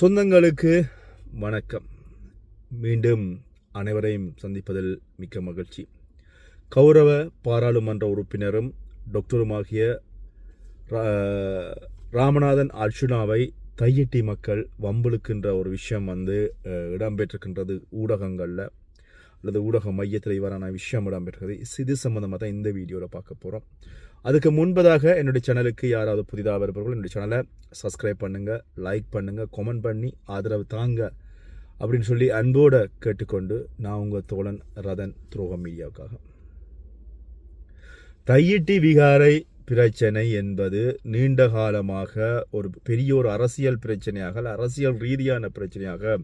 சொந்தங்களுக்கு வணக்கம். மீண்டும் அனைவரையும் சந்திப்பதில் மிக்க மகிழ்ச்சி. கௌரவ பாராளுமன்ற உறுப்பினரும் டாக்டருமாகிய ரா- ராமநாதன் அர்ச்சுனாவை தையிட்டி மக்கள் வம்பிழுக்கின்ற ஒரு விஷயம் வந்து இடம்பெற்றிருக்கின்றது ஊடகங்களில். அல்லது ஊடக மையத்தில் இவ்வாறான விஷயம் இடம்பெற்றது. இது சம்பந்தமாக தான் இந்த வீடியோவில் பார்க்க போகிறோம் அதுக்கு முன்பதாக என்னுடைய சேனலுக்கு யாராவது புதிதாக வருபவர்கள் என்னுடைய சேனலை சப்ஸ்கிரைப் பண்ணுங்கள் லைக் பண்ணுங்கள் கமெண்ட் பண்ணி ஆதரவு தாங்க அப்படின்னு சொல்லி அன்போடு கேட்டுக்கொண்டு நான் உங்கள் தோழன் ரதன் துரோகம் மீடியாவுக்காக. தையிட்டி விகாரை பிரச்சனை என்பது நீண்ட காலமாக ஒரு பெரிய ஒரு அரசியல் பிரச்சனையாக அரசியல் ரீதியான பிரச்சனையாக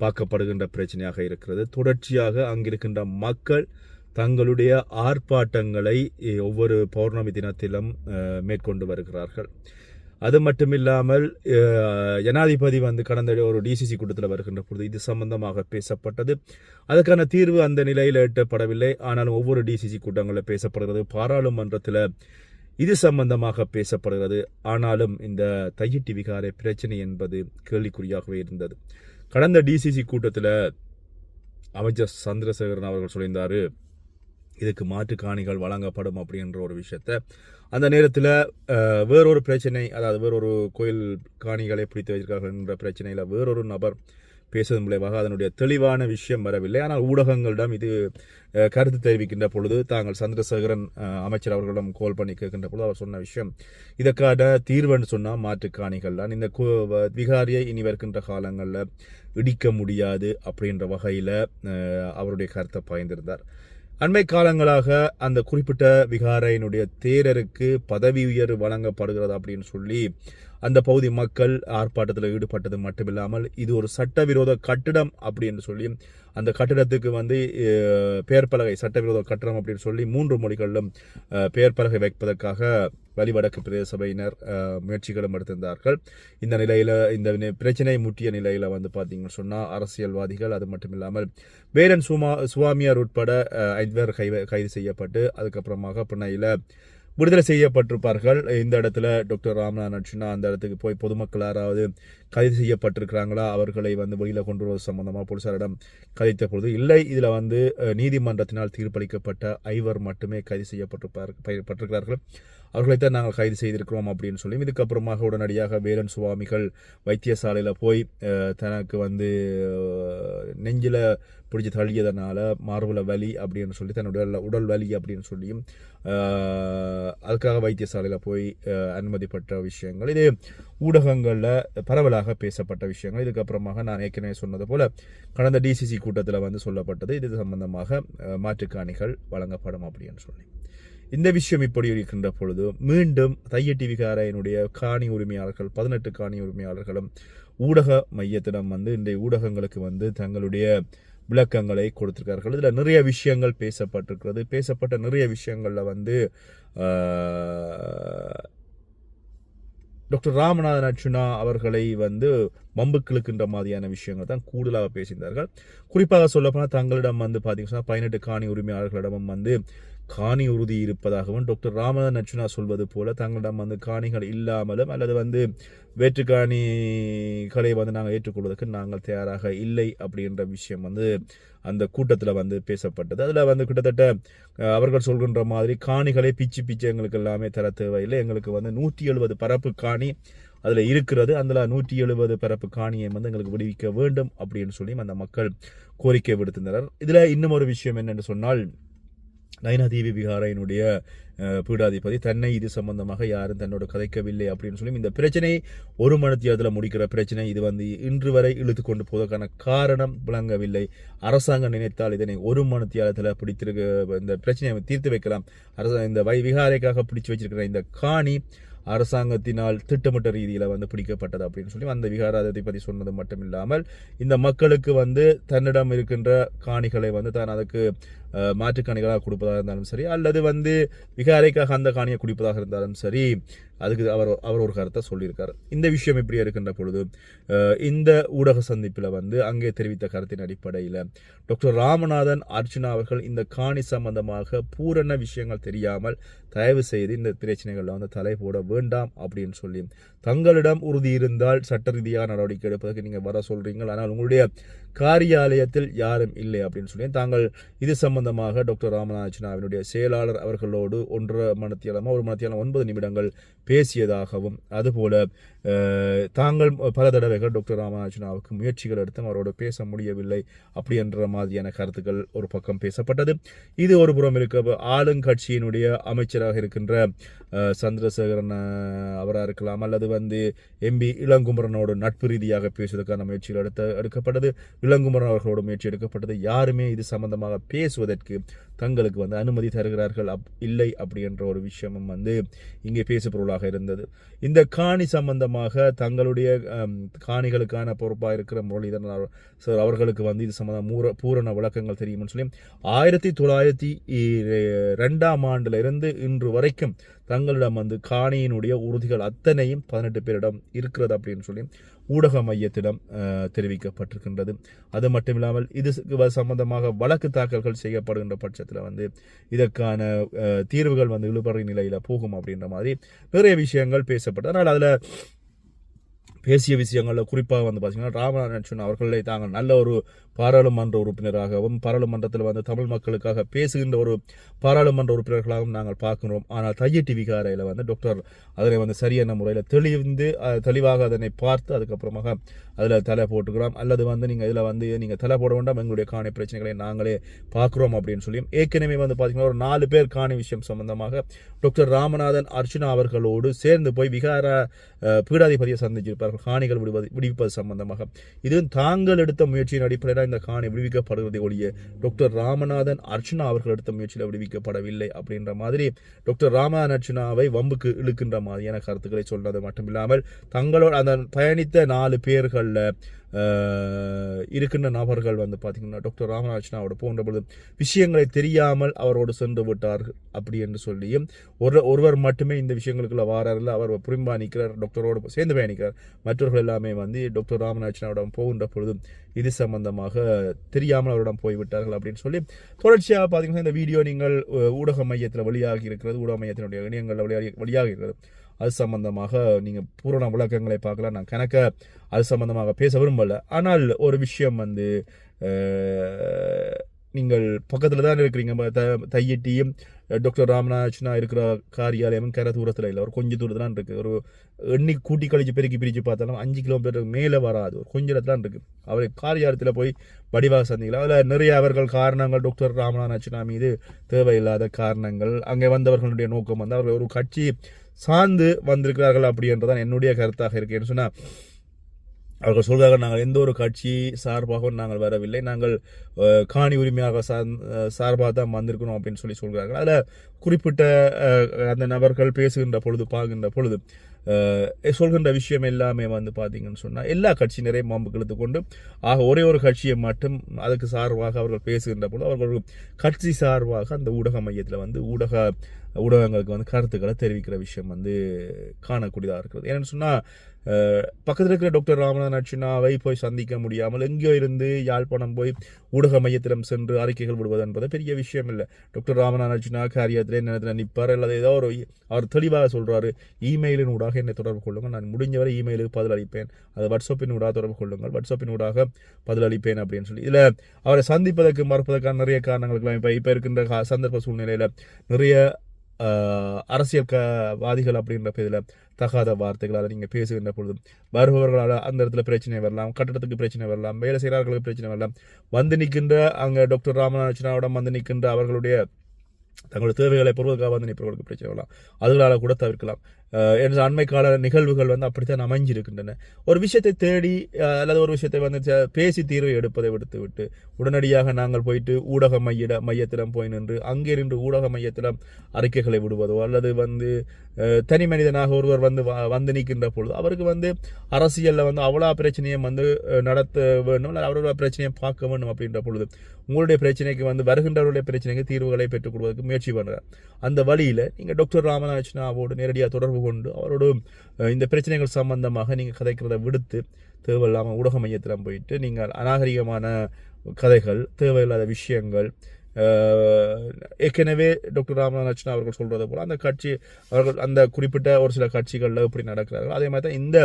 பார்க்கப்படுகின்ற பிரச்சனையாக இருக்கிறது. தொடர்ச்சியாக அங்கிருக்கின்ற மக்கள் தங்களுடைய ஆர்ப்பாட்டங்களை ஒவ்வொரு பௌர்ணமி தினத்திலும் மேற்கொண்டு வருகிறார்கள். அது மட்டும் இல்லாமல் ஜனாதிபதி வந்து கடந்த ஒரு டிசிசி கூட்டத்தில் வருகின்ற பொழுது இது சம்பந்தமாக பேசப்பட்டது. அதுக்கான தீர்வு அந்த நிலையில் எட்டப்படவில்லை. ஆனாலும் ஒவ்வொரு டிசிசி கூட்டங்களில் பேசப்படுகிறது. பாராளுமன்றத்தில் இது சம்பந்தமாக பேசப்படுகிறது. ஆனாலும் இந்த தையிட்டி விகார பிரச்சனை என்பது கேள்விக்குறியாகவே இருந்தது. கடந்த டிசிசி கூட்டத்தில் அமைச்சர் சந்திரசேகரன் அவர்கள் சொல்லியிருந்தார் இதுக்கு மாற்று காணிகள் வழங்கப்படும் அப்படின்ற ஒரு விஷயத்த. அந்த நேரத்தில் வேறொரு பிரச்சனை அதாவது வேறொரு கோயில் காணிகளை பிடித்து வைத்திருக்கார்கள் என்ற பிரச்சனையில் வேறொரு நபர் பேசுவதன் மூலமாக அதனுடைய தெளிவான விஷயம் வரவில்லை. ஆனால் ஊடகங்களிடம் இது கருத்து தெரிவிக்கின்ற பொழுது தாங்கள் சந்திரசேகரன் அமைச்சர் அவர்களிடம் கோல் பண்ணி கேட்கின்ற பொழுது அவர் சொன்ன விஷயம் இதற்கான தீர்வுன்னு சொன்னால் மாற்றுக்காணிகள் தான். இந்த விகாரியை இனி வருகின்ற காலங்களில் இடிக்க முடியாது அப்படின்ற வகையில் அவருடைய கருத்தை பாய்ந்திருந்தார். அண்மை காலங்களாக அந்த குறிப்பிட்ட விகாரையினுடைய தேரருக்கு பதவி உயர்வு வழங்கப்படுகிறது அப்படின்னு சொல்லி அந்த பகுதி மக்கள் ஆர்ப்பாட்டத்தில் ஈடுபட்டது மட்டுமில்லாமல் இது ஒரு சட்டவிரோத கட்டிடம் அப்படின்னு சொல்லி அந்த கட்டிடத்துக்கு வந்து அஹ், பெயர் பலகை சட்டவிரோத கட்டிடம் அப்படின்னு சொல்லி மூன்று மொழிகளிலும் அஹ், பெயர் பலகை வைப்பதற்காக வலிவடக்கு பிரதேச சபையினர் முயற்சிகளும் எடுத்திருந்தார்கள். இந்த நிலையில் இந்த பிரச்சனை முற்றிய நிலையில் வந்து பார்த்தீங்கன்னு சொன்னால் அரசியல்வாதிகள் அது மட்டும் இல்லாமல் வேரன் சுமா சுவாமியார் உட்பட ஐந்து பேர் கை கைது செய்யப்பட்டு அதுக்கப்புறமாக பிணையில் விடுதலை செய்யப்பட்டிருப்பார்கள். இந்த இடத்துல டாக்டர் ராம்நாத் அர்ச்சுனா அந்த இடத்துக்கு போய் பொதுமக்கள் யாராவது கைது செய்யப்பட்டிருக்கிறாங்களா? அவர்களை வந்து வெளியில் கொண்டு வருவது சம்பந்தமாக போலீசாரிடம் கதைத்த பொழுது இல்லை இதில் வந்து நீதிமன்றத்தினால் தீர்ப்பளிக்கப்பட்ட ஐவர் மட்டுமே கைது செய்யப்பட்டிருப்பார் பட்டிருக்கிறார்கள் அவர்களைத்தான் நாங்கள் கைது செய்திருக்கிறோம் அப்படின்னு சொல்லி இதுக்கப்புறமாக உடனடியாக வேலன் சுவாமிகள் வைத்தியசாலையில் போய் தனக்கு வந்து நெஞ்சில் பிடிச்சி தள்ளியதனால மார்புல வலி அப்படின்னு சொல்லி தன்னுடைய உடல் உடல் வலி அப்படின்னு சொல்லியும் அதுக்காக வைத்தியசாலையில் போய் அனுமதிப்பட்ட விஷயங்கள். இது ஊடகங்களில் பரவலாக பேசப்பட்ட விஷயங்கள். இதுக்கப்புறமாக நான் ஏற்கனவே சொன்னது போல கடந்த டிசிசி கூட்டத்தில் வந்து சொல்லப்பட்டது. இது சம்பந்தமாக மாற்றுக்காணிகள் வழங்கப்படும் அப்படின்னு சொல்லி. இந்த விஷயம் இப்படி இருக்கின்ற பொழுது மீண்டும் தையட்டி விகாரையினுடைய காணி உரிமையாளர்கள் பதினெட்டு காணி உரிமையாளர்களும் ஊடக மையத்திடம் வந்து இன்றைய ஊடகங்களுக்கு வந்து தங்களுடைய விளக்கங்களை கொடுத்திருக்கார்கள் இதில் நிறைய விஷயங்கள் பேசப்பட்டிருக்கிறது. பேசப்பட்ட நிறைய விஷயங்களில் வந்து டாக்டர் ராமநாதன் அர்ஜுனா அவர்களை வந்து மம்புக்கிழுக்கின்ற மாதிரியான விஷயங்கள் தான் கூடுதலாக பேசியிருந்தார்கள். குறிப்பாக சொல்லப்போனால் தங்களிடம் வந்து பார்த்தீங்கன்னா பதினெட்டு காணி உரிமையாளர்களிடமும் வந்து காணி உறுதி இருப்பதாகவும் டாக்டர் ராமநாதன் அர்ச்சுனா சொல்வது போல தங்களிடம் வந்து காணிகள் இல்லாமலும் அல்லது வந்து வேற்று காணிகளை வந்து நாங்கள் ஏற்றுக்கொள்வதற்கு நாங்கள் தயாராக இல்லை அப்படின்ற விஷயம் வந்து அந்த கூட்டத்தில் வந்து பேசப்பட்டது. அதில் வந்து கிட்டத்தட்ட அவர்கள் சொல்கின்ற மாதிரி காணிகளை பிச்சு பிச்சு எங்களுக்கு எல்லாமே தர தேவையில்லை. எங்களுக்கு வந்து நூற்றி எழுபது பரப்பு காணி அதில் இருக்கிறது. அதில் நூற்றி எழுபது பரப்பு காணியை வந்து எங்களுக்கு விடுவிக்க வேண்டும் அப்படின்னு சொல்லி அந்த மக்கள் கோரிக்கை விடுத்திருந்தனர். இதில் இன்னும் ஒரு விஷயம் என்னென்னு சொன்னால் நயனாதேவி விகாரையினுடைய பீடாதிபதி. தன்னை இது சம்பந்தமாக யாரும் தன்னோட கதைக்கவில்லை அப்படின்னு சொல்லி இந்த பிரச்சனை ஒரு மனத்தியத்தில் முடிக்கிற பிரச்சனை இது வந்து இன்று வரை இழுத்து கொண்டு போவதற்கான காரணம் விளங்கவில்லை. அரசாங்கம் நினைத்தால் இதனை ஒரு மனத்தியாலத்தில் பிடித்திருக்க இந்த பிரச்சனையை தீர்த்து வைக்கலாம். அரச இந்த வை விகாரைக்காக பிடிச்சு வச்சிருக்கிற இந்த காணி அரசாங்கத்தினால் திட்டமிட்ட ரீதியில் வந்து பிடிக்கப்பட்டது அப்படின்னு சொல்லி அந்த விகாராதிபதி சொன்னது மட்டும் இல்லாமல் இந்த மக்களுக்கு வந்து தன்னிடம் இருக்கின்ற காணிகளை வந்து தான் அதுக்கு மாற்றுக் காணிகளாக கொடுப்பதாக இருந்தாலும் சரி அல்லது வந்து விகாரைக்காக அந்த காணியை குடிப்பதாக இருந்தாலும் சரி அதுக்கு அவர் அவர் ஒரு கருத்தை சொல்லியிருக்கார். இந்த விஷயம் இப்படி இருக்கின்ற பொழுது இந்த ஊடக சந்திப்பில் வந்து அங்கே தெரிவித்த கருத்தின் அடிப்படையில் டாக்டர் ராமநாதன் அர்ச்சனா அவர்கள் இந்த காணி சம்பந்தமாக பூரண விஷயங்கள் தெரியாமல் தயவு செய்து இந்த பிரச்சனைகளில் வந்து தலை போட வேண்டாம் அப்படின்னு சொல்லி தங்களிடம் உறுதி இருந்தால் சட்ட ரீதியாக நடவடிக்கை எடுப்பதற்கு நீங்கள் வர சொல்கிறீங்கள் ஆனால் உங்களுடைய காரியாலயத்தில் யாரும் இல்லை அப்படின்னு சொல்லி தாங்கள் இது சம்பந்தமாக டாக்டர் ராமநாதனாவினுடைய செயலாளர் அவர்களோடு ஒன்றரை மணத்தியாலமாக ஒரு மணத்தியாலம் ஒன்பது நிமிடங்கள் பேசியதாகவும் அதுபோல தாங்கள் பல தடவைகள் டாக்டர் ராமநாதனாவுக்கு முயற்சிகள் எடுத்தும் அவரோடு பேச முடியவில்லை அப்படி என்ற மாதிரியான கருத்துக்கள் ஒரு பக்கம் பேசப்பட்டது. இது ஒரு புறம் இருக்க ஆளுங்கட்சியினுடைய அமைச்சராக இருக்கின்ற சந்திரசேகரன் அவராக இருக்கலாம் அல்லது வந்து எம்பி இளங்குமரனோடு நட்பு ரீதியாக பேசுவதற்கான முயற்சிகள் எடுத்த எடுக்கப்பட்டது. இளங்குமரன் அவர்களோட முயற்சி எடுக்கப்பட்டது. யாருமே இது சம்பந்தமாக பேசுவதற்கு தங்களுக்கு வந்து அனுமதி தருகிறார்கள். அப் இல்லை அப்படி என்ற ஒரு விஷயமும் வந்து இங்கே பொருளாக இருந்தது. இந்த காணி சம்பந்தமாக தங்களுடைய காணிகளுக்கான பொறுப்பாக இருக்கிற முரளிதரன் சார் அவர்களுக்கு வந்து இது சம்பந்தம் மூர பூரண விளக்கங்கள் தெரியும்னு சொல்லி ஆயிரத்தி தொள்ளாயிரத்தி ரெண்டாம் ஆண்டுல இருந்து இன்று வரைக்கும் தங்களிடம் வந்து காணியினுடைய உறுதிகள் அத்தனையும் பதினெட்டு பேரிடம் இருக்கிறது அப்படின்னு சொல்லி ஊடக மையத்திடம் தெரிவிக்கப்பட்டிருக்கின்றது. அது மட்டும் இல்லாமல் இது சம்பந்தமாக வழக்கு தாக்கல்கள் செய்யப்படுகின்ற பட்சத்தில் வந்து இதற்கான தீர்வுகள் வந்து இழுபறி நிலையில் போகும் அப்படின்ற மாதிரி நிறைய விஷயங்கள் பேசப்பட்டது அதனால் அதில் பேசிய விஷயங்களில் குறிப்பாக வந்து பார்த்தீங்கன்னா ராமநாதன் அவர்களை தாங்கள் நல்ல ஒரு பாராளுமன்ற உறுப்பினராகவும் பாராளுமன்றத்தில் வந்து தமிழ் மக்களுக்காக பேசுகின்ற ஒரு பாராளுமன்ற உறுப்பினர்களாகவும் நாங்கள் பார்க்கிறோம். ஆனால் தையட்டி விகாரையில் வந்து டாக்டர் அதனை வந்து சரியான முறையில் தெளிந்து தெளிவாக அதனை பார்த்து அதுக்கப்புறமாக அதில் தலை போட்டுக்கிறோம். அல்லது வந்து நீங்கள் இதில் வந்து நீங்கள் தலை போட வேண்டாம் எங்களுடைய காணி பிரச்சனைகளை நாங்களே பார்க்குறோம் அப்படின்னு சொல்லியும் ஏற்கனவே வந்து பார்த்தீங்கன்னா ஒரு நாலு பேர் காணி விஷயம் சம்பந்தமாக டாக்டர் ராமநாதன் அர்ச்சுனா அவர்களோடு சேர்ந்து போய் விகார பீடாதிபதியை சந்திச்சிருப்பார்கள். காணிகள் விடுவது விடுவிப்பது சம்பந்தமாக. இது தாங்கள் எடுத்த முயற்சியின் அடிப்படையில் இந்த காணி விடுவிக்கப்படுவதை ஒழிய டாக்டர் ராமநாதன் அர்ச்சனா அவர்கள் எடுத்த முயற்சியில் விடுவிக்கப்படவில்லை அப்படின்ற மாதிரி டாக்டர் ராமநாதன் அர்ச்சனாவை வம்புக்கு இழுக்கின்ற மாதிரியான கருத்துக்களை சொன்னது மட்டும் இல்லாமல் தங்களோட அந்த பயணித்த நாலு பேர்களில் இருக்கின்ற நபர்கள் வந்து பார்த்தீங்கன்னா டாக்டர் ராமநாதனாவோட போன்ற பொழுது விஷயங்களை தெரியாமல் அவரோடு சென்று விட்டார்கள் அப்படி என்று சொல்லியும் ஒரு ஒருவர் மட்டுமே இந்த விஷயங்களுக்குள்ள வாராரில் அவர் புரிம்பா நிற்கிறார் டாக்டரோடு சேர்ந்து பயணிக்கிறார். மற்றவர்கள் எல்லாமே வந்து டாக்டர் ராமநாதனாவிடம் போகின்ற பொழுது இது சம்பந்தமாக தெரியாமல் அவரிடம் போய்விட்டார்கள் அப்படின்னு சொல்லி தொடர்ச்சியாக பார்த்தீங்கன்னா இந்த வீடியோ நீங்கள் ஊடக மையத்தில் வெளியாகி இருக்கிறது ஊடக மையத்தினுடைய இணையங்களில் வெளியாகி வெளியாகி இருக்கிறது. அது சம்பந்தமாக நீங்கள் பூரண விளக்கங்களை பார்க்கலாம். நான் கணக்க அது சம்பந்தமாக பேச விரும்பல. ஆனால் ஒரு விஷயம் வந்து நீங்கள் பக்கத்தில் தான் இருக்கிறீங்க த- தையட்டியும் டாக்டர் ராமநாதனா இருக்கிற காரியாலயம் கர தூரத்தில் இல்லை. ஒரு கொஞ்சம் தூரத்தில் தான் இருக்குது ஒரு எண்ணி கூட்டி கழிச்சு பெருக்கி பிரித்து பார்த்தாலும் அஞ்சு கிலோமீட்டருக்கு மேலே வராது. ஒரு கொஞ்சம் இடத்துல தான் இருக்குது அவர் காரியாலயத்தில் போய் வடிவாக சந்திக்கலாம். அதில் நிறைய அவர்கள் காரணங்கள் டாக்டர் ராமநாதனா மீது தேவையில்லாத காரணங்கள். அங்கே வந்தவர்களுடைய நோக்கம் வந்து அவர்கள் ஒரு கட்சி சார்ந்து வந்திருக்கிறார்கள் அப்படின்றதான் என்னுடைய கருத்தாக இருக்கேன்னு சொன்னால் அவர்கள் சொல்கிறார்கள் நாங்கள் எந்த ஒரு கட்சி சார்பாகவும் நாங்கள் வரவில்லை. நாங்கள் காணி உரிமையாக சார் சார்பாக தான் வந்திருக்கணும் அப்படின்னு சொல்லி சொல்கிறார்கள். அதில் குறிப்பிட்ட அந்த நபர்கள் பேசுகின்ற பொழுது பார்க்கின்ற பொழுது சொல்கின்ற விஷயம் எல்லாமே வந்து பார்த்தீங்கன்னு சொன்னால் எல்லா கட்சியினரையும் மாம்பு இழுத்து கொண்டு ஆக ஒரே ஒரு கட்சியை மட்டும் அதுக்கு சார்பாக அவர்கள் பேசுகின்ற பொழுது அவர்கள் கட்சி சார்பாக அந்த ஊடக மையத்தில் வந்து ஊடக ஊடகங்களுக்கு வந்து கருத்துக்களை தெரிவிக்கிற விஷயம் வந்து காணக்கூடியதாக இருக்கிறது. ஏன்னு சொன்னால் பக்கத்தில் இருக்கிற டாக்டர் ராமநாதன் அர்ச்சுனாவை போய் சந்திக்க முடியாமல் எங்கேயோ இருந்து யாழ்ப்பாணம் போய் ஊடக மையத்திடம் சென்று அறிக்கைகள் விடுவது என்பது பெரிய விஷயம் இல்லை. டாக்டர் ராமநாதன் அர்ச்சுனா காரியத்தில் என்ன நிற்பார். அல்லது ஏதோ ஒரு அவர் தெளிவாக சொல்கிறாரு இமெயிலின் ஊடாக என்னை தொடர்பு கொள்ளுங்கள். நான் முடிஞ்சவரை இமெயிலுக்கு பதிலளிப்பேன். அது வாட்ஸ்அப்பின் ஊடாக தொடர்பு கொள்ளுங்கள். வாட்ஸ்அப்பின் ஊடாக பதிலளிப்பேன் அப்படின்னு சொல்லி. இதில் அவரை சந்திப்பதற்கு மறுப்பதற்கான நிறைய காரணங்களுக்கு இப்போ இப்போ இருக்கின்ற கா- சந்தர்ப்ப சூழ்நிலையில் நிறைய அரசியல் க வாதிகள் அப்படின்ற பேரில் தகாத வார்த்தைகளால் நீங்கள் பேசுகின்ற பொழுது வருபவர்களால் அந்த இடத்துல பிரச்சனை வரலாம் கட்டடத்துக்கு பிரச்சனை வரலாம் வேலை செய்கிறார்களுக்கு பிரச்சனை வரலாம். வந்து நிற்கின்ற அங்கே டாக்டர் ராமநாதனாவிடம் வந்து நிற்கின்ற அவர்களுடைய தங்களுடைய தேவைகளை பொருளுக்காக வந்து நிற்பவர்களுக்கு பிரச்சனை வரலாம். அதுகளால் கூட தவிர்க்கலாம். என்ற அண்மை கால நிகழ்வுகள் வந்து அப்படித்தான் அமைஞ்சிருக்கின்றன. ஒரு விஷயத்தை தேடி அல்லது ஒரு விஷயத்தை வந்து பேசி தீர்வை எடுப்பதை விடுத்து விட்டு உடனடியாக நாங்கள் போயிட்டு ஊடக மையிட மையத்திடம் போய் நின்று அங்கே நின்று ஊடக மையத்திடம் அறிக்கைகளை விடுவதோ அல்லது வந்து தனி மனிதனாக ஒருவர் வந்து வ- வந்து நிற்கின்ற பொழுது அவருக்கு வந்து அரசியலில் வந்து அவ்வளோ பிரச்சனையை வந்து நடத்த வேண்டும் அல்லது அவரோட பிரச்சனையை பார்க்க வேண்டும் அப்படின்ற பொழுது உங்களுடைய பிரச்சனைக்கு வந்து வருகின்றவருடைய பிரச்சனைக்கு தீர்வுகளை பெற்றுக் கொடுவதற்கு முயற்சி பண்ணுறார் அந்த வழியில் நீங்கள் டாக்டர் ராமநாதனாவோடு நேரடியாக தொடர்பு கொண்டு அவரோடு இந்த பிரச்சனைகள் சம்பந்தமாக நீங்கள் கதைக்கிறத விடுத்து தேவையில்லாமல் ஊடக மையத்தில் போயிட்டு நீங்கள் அநாகரிகமான கதைகள் தேவையில்லாத விஷயங்கள் ஏற்கனவே டாக்டர் ராமநாதன் அவர்கள் சொல்கிறது போல் அந்த கட்சி அவர்கள் அந்த குறிப்பிட்ட ஒரு சில கட்சிகளில் இப்படி நடக்கிறார்கள். அதே மாதிரி தான் இந்த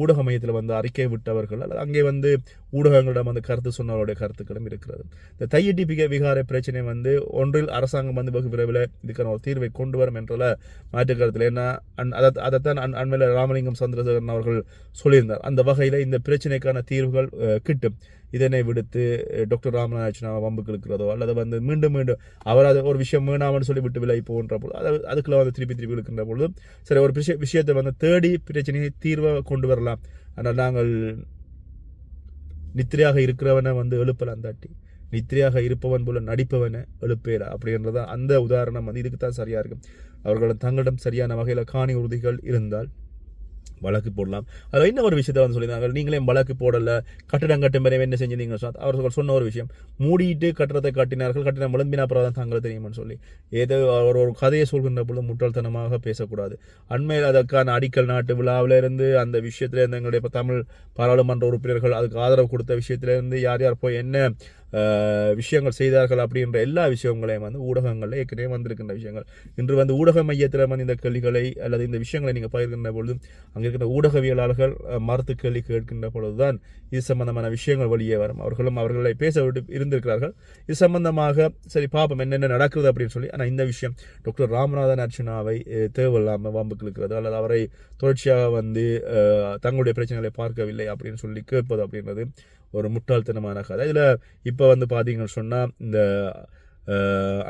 ஊடக மையத்தில் வந்து அறிக்கை விட்டவர்கள் அல்லது அங்கே வந்து ஊடகங்களிடம் வந்து கருத்து சொன்னவருடைய கருத்துக்களும் இருக்கிறது. இந்த தையட்டி விகார பிரச்சனை வந்து ஒன்றில் அரசாங்கம் வந்து வெகு விரைவில் இதுக்கான ஒரு தீர்வை கொண்டு வரும் என்றல மாற்று கருத்தில் என்ன அன் அதை அதைத்தான் அன் அண்மையில் ராமலிங்கம் சந்திரசேகரன் அவர்கள் சொல்லியிருந்தார். அந்த வகையில் இந்த பிரச்சனைக்கான தீர்வுகள் கிட்டும். இதனை விடுத்து டாக்டர் ராமநாதன் வம்புக்கு இருக்கிறதோ அல்லது வந்து மீண்டும் மீண்டும் அவர் அது ஒரு விஷயம் வேணாம்னு சொல்லி விட்டு விலை போன்ற பொழுது அது அதுக்குள்ள வந்து திருப்பி திருப்பி இழுக்கின்ற பொழுது சரி ஒரு விஷய விஷயத்தை வந்து தேடி பிரச்சனையை தீர்வை கொண்டு வரலாம். ஆனால் நாங்கள் நித்திரையாக இருக்கிறவனை வந்து எழுப்பலாம் தாட்டி நித்திரையாக இருப்பவன் போல நடிப்பவனை எழுப்பேரா அப்படின்றதான் அந்த உதாரணம் வந்து இதுக்கு தான் சரியா இருக்கும் அவர்களிடம் தங்களிடம் சரியான வகையில் காணி உறுதிகள் இருந்தால் வழக்கு போடலாம். அதில் இன்னும் ஒரு விஷயத்தை வந்து சொல்லியிருந்தாங்க. நீங்களே வழக்கு போடலை கட்டிடம் கட்டும் வரை என்ன செஞ்சீங்க அவர்கள் சொன்ன ஒரு விஷயம். மூடிட்டு கட்டடத்தை கட்டினார்கள் கட்டிடம் விளம்பினா அப்புறம் தான் தங்களுக்கு தெரியும்னு சொல்லி. ஏதோ அவர் ஒரு கதையை சொல்கின்ற பொழுது முட்டாள்தனமாக பேசக்கூடாது. அண்மையில் அதற்கான அடிக்கல் நாட்டு விழாவில இருந்து அந்த விஷயத்திலேருந்து எங்களுடைய தமிழ் பாராளுமன்ற உறுப்பினர்கள் அதுக்கு ஆதரவு கொடுத்த விஷயத்திலேருந்து யார் யார் போய் என்ன விஷயங்கள் செய்தார்கள் அப்படின்ற எல்லா விஷயங்களையும் வந்து ஊடகங்களில் ஏற்கனவே வந்திருக்கின்ற விஷயங்கள். இன்று வந்து ஊடக மையத்தில் வந்து இந்த கேள்விகளை அல்லது இந்த விஷயங்களை நீங்கள் பகிர்கின்ற பொழுது அங்கே இருக்கின்ற ஊடகவியலாளர்கள் அஹ், மறுத்து கேள்வி கேட்கின்ற பொழுதுதான் இது சம்பந்தமான விஷயங்கள் வெளியே வரும். அவர்களும் அவர்களை பேச விட்டு இருந்திருக்கிறார்கள். இது சம்பந்தமாக சரி பார்ப்போம் என்னென்ன நடக்குது அப்படின்னு சொல்லி. ஆனால் இந்த விஷயம் டாக்டர் ராமநாதன் அர்ச்சனாவை தேவையில்லாமல் வம்புக்கு இருக்கிறது அல்லது அவரை தொடர்ச்சியாக வந்து தங்களுடைய பிரச்சனைகளை பார்க்கவில்லை அப்படின்னு சொல்லி கேட்பது அப்படின்றது ஒரு முட்டாள்தனமான கதை இதில் இப்போ வந்து பார்த்தீங்கன்னு சொன்னால் இந்த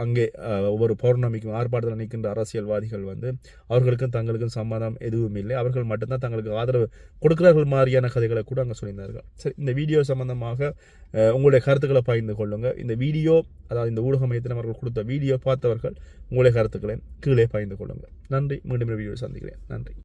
அங்கே ஒவ்வொரு பௌர்ணமிக்கும் ஆர்ப்பாட்டத்தில் நிற்கின்ற அரசியல்வாதிகள் வந்து அவர்களுக்கும் தங்களுக்கும் சம்மதம் எதுவும் இல்லை. அவர்கள் மட்டும்தான் தங்களுக்கு ஆதரவு கொடுக்கிறார்கள் மாதிரியான கதைகளை கூட அங்கே சொல்லியிருந்தார்கள். சரி இந்த வீடியோ சம்பந்தமாக உங்களுடைய கருத்துக்களை பகிர்ந்து கொள்ளுங்கள் இந்த வீடியோ அதாவது இந்த ஊடக மையத்தில் அவர்கள் கொடுத்த வீடியோ பார்த்தவர்கள் உங்களுடைய கருத்துக்களை கீழே பகிர்ந்து கொள்ளுங்கள் நன்றி. மீண்டும் வீடியோ சந்திக்கிறேன். நன்றி.